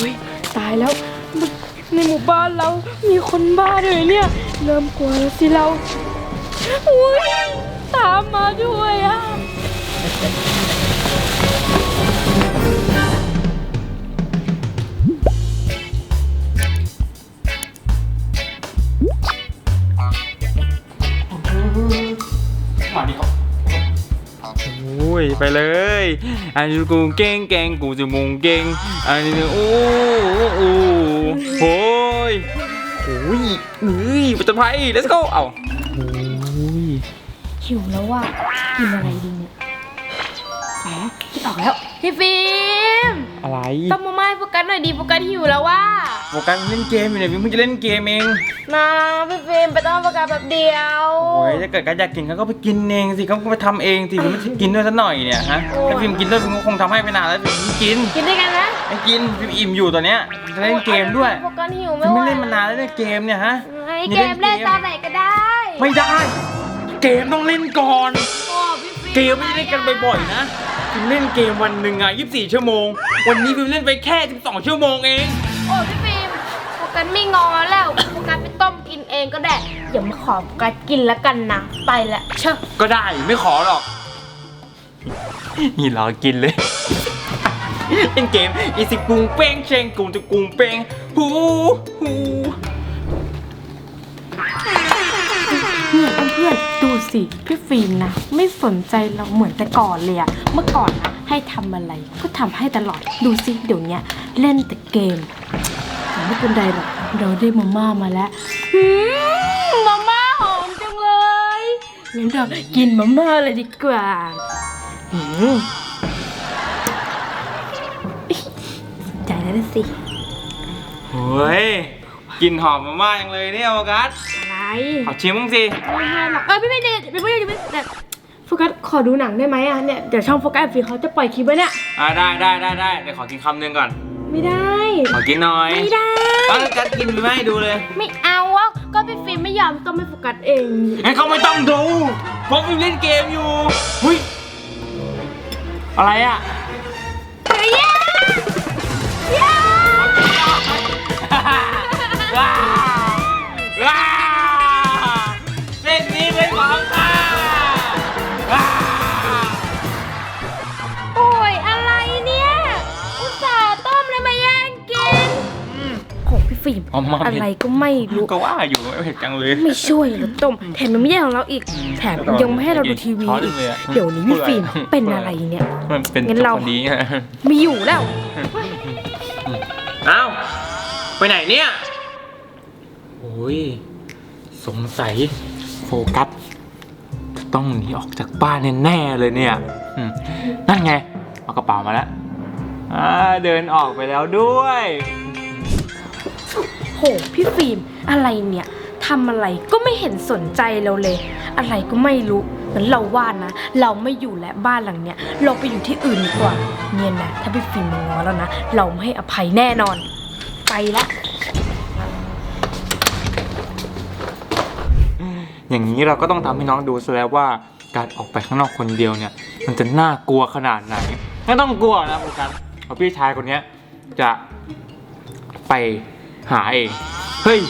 ฮ้ยตายแล้ว ในหมู่บ้านเรามีคนบ้าเลยเนี่ย เริ่มกลัวแล้วสิเราอุ้ยตามมาด้วยอะ ไปเลยอันนี้กูเก่งเก่งกูจะมุงเก่งอันนี้โอ้โอ้โอ้ยโอ้ยเฮ้ยปัจจุบัย let's go เอาโอ้ยหิวแล้วว่ะกินอะไรดีเนี่ย แหมคิดออกแล้วพี่ฟิล์มอะไรต้มมาม่าให้โฟกัสหน่อยดีโฟกัสหิวแล้วว่าโฟกัสเล่นเกมอยู่เนี่ยเพิ่งจะเล่นเกมเองนะพี่ฟิล์มไปต้มโฟกัสแบบเดียวโอ้ยถ้าเกิดกันอยากกินเขาก็ไปกินเองสิเขาก็ไปทำเองสิมันไม่ใช่กินด้วยซะหน่อยเนี่ยฮะถ้าพิมกินด้วยพิมก็คงทำให้ไปนานแล้วพิมไม่กินกินด้วยกันนะไม่กินพิมอิ่มอยู่ตอนเนี้ยจะเล่นเกมด้วยโฟกัสหิวพิไม่มไหวไม่เล่นมานานแล้วเนี่ยเกมเนี่ยฮะไอ้เกมเล่นตอนไหนก็ได้ ไม่ได้ เกมต้องเล่นก่อนโอ้พี่ฟิล์มเกมไม่ได้เล่นกันบ่อยๆนะ พิมเล่นเกมวันหนึ่งอะ24 ชั่วโมง วันนี้พิมเล่นไปแค่ 12 ชั่วโมงเอง โอ้พี่ฟิล์มโฟกัสไม่งอแล้วโฟกัสไปต้มกินเองก็ได้อย่ามาขอโฟกัสกินแล้วกันนะ ไปละเชอะก็ได้ไม่ขอหรอก นี่รอกินเลย เล่นเกมอีสิกุงเป้งเชงกุงจะกุงเป้งฮูฮู สิพี่ฟิล์มนะไม่สนใจเราเหมือนแต่ก่อนเลยอะเมื่อก่อนนะให้ทำอะไรก็ทำให้ตลอดดูสิเดี๋ยวเนี้ยเล่นแต่เกมแต่ไม่เป็นไรหรอกเราได้มาม่ามาแล้วหืมมาม่าหอมจังเลยงั้นเรากินมาม่าเลยดีกว่าหืมใจแล้วนะสิ เฮ้ยกลินหอมมากๆจังเลยเนี่ยโฟกัส ขอชิมบ้างสิไม่ให้หรอกเออพี่ไม่เด็ดพี่ไม่เด็ดพี่แต่โฟกัสขอดูหนังได้ไหมอะเนี่ยเดี๋ยวช่องโฟกัสฟีเขาจะปล่อยคลิปไว้เนี่ยอ่าได้ได้ได้ได้เดี๋ยวขอกินคำหนึ่งก่อน ไม่ได้ ขอกินหน่อยไม่ได้ เอากัดกินไปให้ดูเลยไม่เอาอะก็พี่ฟิล์มไม่ยอมต้องไม่โฟกัสเองงั้นเขาไม่ต้องดูเพราะฟิล์มเล่นเกมอยู่เฮ้ยอะไรอะเฮ้ยย่าย่าว้าวว้ หพี่ฟิล์มเอามาอะไรก็ไม่รู้ ก็ว่าอยู่ไม่เผ็ดจังเลย ไม่ช่วยเราต้มแถมยังไม่แย่งของเราอีก แถมยังไม่ให้เราดูทีวีช้อนอีกเลยอะเดี๋ยวนี้พี่ฟิล์มเป็นอะไรเนี่ยมันเป็นงั้นเราคนดีไงไม่อยู่แล้วเอ้าไปไหนเนี่ยโอ้ยสงสัยโฟกัสจะต้องหนีออกจากบ้านแน่ๆเลยเนี่ยอืมนั่นไงเอากระเป๋ามาแล้วอ่าเดินออกไปแล้วด้วย โหพี่ฟิล์มอะไรเนี่ยทำอะไรก็ไม่เห็นสนใจเราเลย อะไรก็ไม่รู้งั้นเราว่านะ เราไม่อยู่แล้วบ้านหลังเนี้ยเราไปอยู่ที่อื่นดีกว่า เนี่ยนะถ้าพี่ฟิล์มมางอแล้วนะ เราไม่ให้อภัยแน่นอน ไปละอย่างนี้เราก็ต้องทำให้น้องดูซะแล้วว่าการออกไปข้างนอกคนเดียวเนี่ย มันจะน่ากลัวขนาดไหนไม่ต้องกลัวนะโฟกัสเพราะพี่ชายคนเนี้ยจะไป หาเองเฮ้ย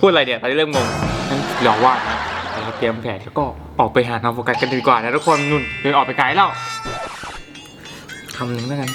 พูดอะไรเนี่ยตอนนี้เริ่มงงงั้นเราว่านะเราเตรียมแผนแล้วก็ออกไปหาน้องโฟกัสกันดีกว่านะทุกคนนุ่นเดินออกไปไกลแล้วคำหนึ่งแล้วกัน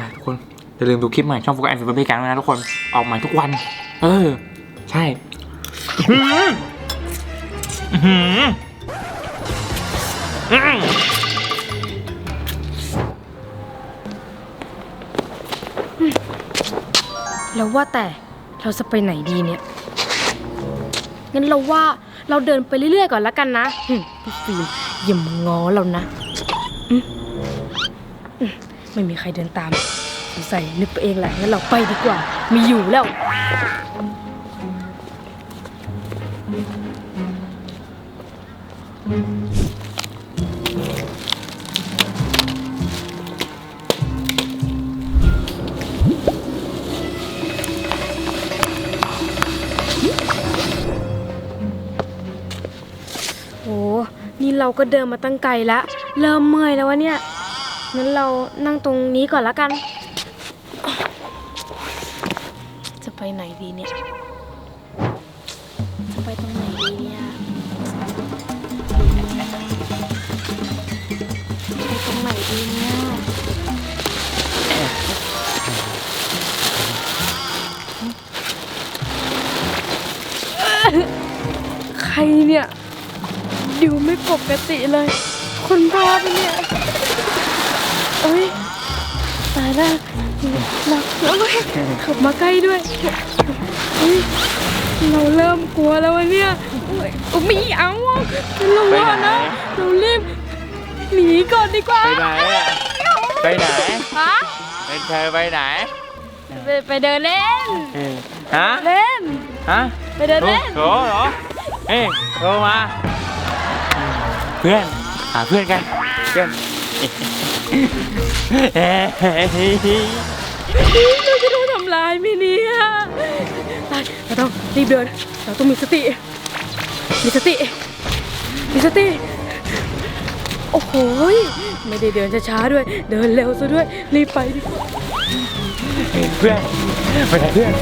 นะทุกคนอย่าลืมดูคลิปใหม่ช่องโฟกัสแอนด์ฟิล์พี่แกงด้วยนะทุกคนออกใหม่ทุกวัน เออ ใช่อื้อหืออื้อหือแล้วว่าแต่ เราจะไปไหนดีเนี่ย งั้นเราว่าเราเดินไปเรื่อยๆก่อนละกันนะหึพี่ฟิล์มอย่ามางอเรานะอืมอืมไม่มีใครเดินตามสงสัยนึกไปเองแหละ งั้นเราไปดีกว่า มีอยู่แล้วโเราก็เดินมาตั้งไกลแล้วเริ่มเมื่อยแล้ววะเนี่ยงั้นเรานั่งตรงนี้ก่อนละกัน จะไปไหนดีเนี่ย จะไปตรงไหนดีเนี่ย ดูไม่ปกติเลย คนบ้าปะเนี่ยเอ้ยตายแล้วหลับแล้วเว้ยขับมาใกล้ด้วยเฮ้ยเราเริ่มกลัวแล้ววะเนี่ยเอ้ยไม่เอาอะเราว่านะเรารีบหนีก่อนดีกว่าไปไหนอะไปไหนฮะไปเธอไปไหนไปไปเดินเล่นเออฮะเล่นฮะไปเดินเล่นโถเหรอเอ้ยโทรมาเพื่อน หาเพื่อนกัน เพื่อนเอ้ยเราจะโดนทำร้ายไหมเนี่ยตายเราต้องรีบเดิน เราต้องมีสติ มีสติ มีสติ โอ้โหยไม่ได้เดินช้าๆด้วย เดินเร็วซะด้วย รีบไปดิเพื่อนไปไหนเพื่อน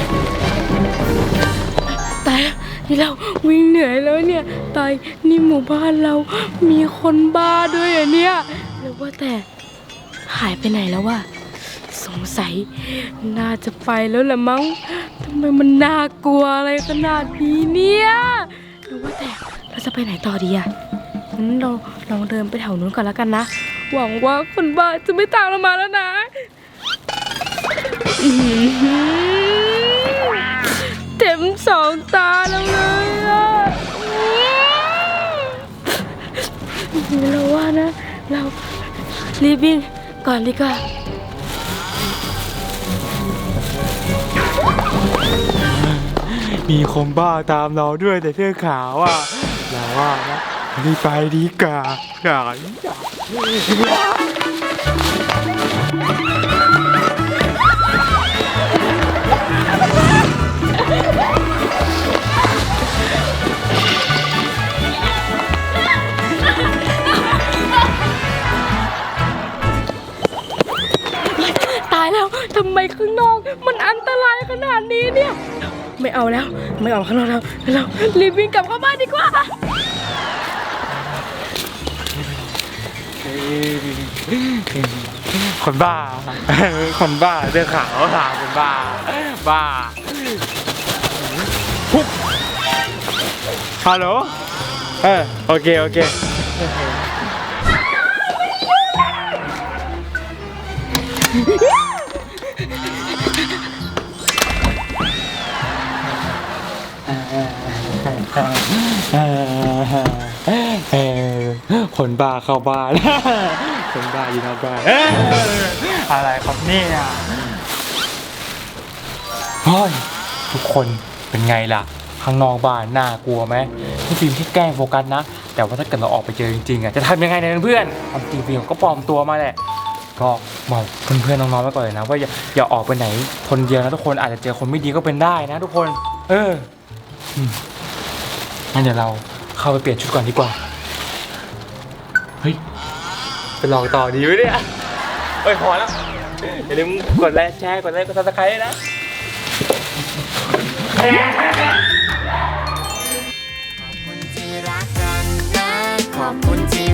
นี่เราวิ่งเหนื่อยแล้วเนี่ยตายนี่หมู่บ้านเรามีคนบ้าด้วยเหรอเนี่ยแล้วว่าแต่หายไปไหนแล้ววะสงสัยน่าจะไปแล้วแหละมั้งทำไมมันน่ากลัวอะไรขนาดนี้เนี่ยหรือว่าแต่เราจะไปไหนต่อดีอะงั้นเราลองเดินไปแถวนู้นก่อนแล้วกันนะ หวังว่าคนบ้าจะไม่ตามเรามาแล้วนะ สองตาเราเลยอะอื้อเราว่านะ เรารีบวิ่งก่อนดีกว่ามีคนบ้าตามเราด้วยแต่เสื้อขาวอะอย่าว่านะรีบไปดีกว่าอย่า ทำไมข้างนอกมันอันตรายขนาดนี้เนี่ย ไม่เอาแล้ว ไม่ออกข้างนอกแล้วเรารีบวิ่งกลับเข้าบ้านดีกว่า คนบ้า คนบ้าเสื้อขาวค่ะคนบ้า บ้าปุ๊บฮัลโหล เออโอเค โอเคเออ คนบ้าเข้าบ้าน คนบ้าอยู่นอกบ้านอะไรครับเนี่ยเฮ้ยทุกคนเป็นไงล่ะ ข้างนอกบ้านน่ากลัวไหมพี่ฟิล์มที่แกล้งโฟกัสนะ แต่ว่าถ้าเกิดเราออกไปเจอจริงๆอะจะทำยังไงเนี่ยเพื่อนความจริงฟิล์มก็ปลอมตัวมาแหละ ก็บอกเพื่อนๆน้องๆไว้ก่อนเลยนะว่าอย่าอย่าออกไปไหนคนเดียวนะทุกคนอาจจะเจอคนไม่ดีก็เป็นได้นะ ทุกคน เอออืมงั้นเดี๋ยวเราเข้าไปเปลี่ยนชุดก่อนดีกว่าเฮ้ยไปลองต่อดีไหมเนี่ยเอ้ยพอแล้วอย่าลืมกดไลค์แชร์กดไลค์กดซับสไครต์นะคุณที่รักกันนะขอบคุณที่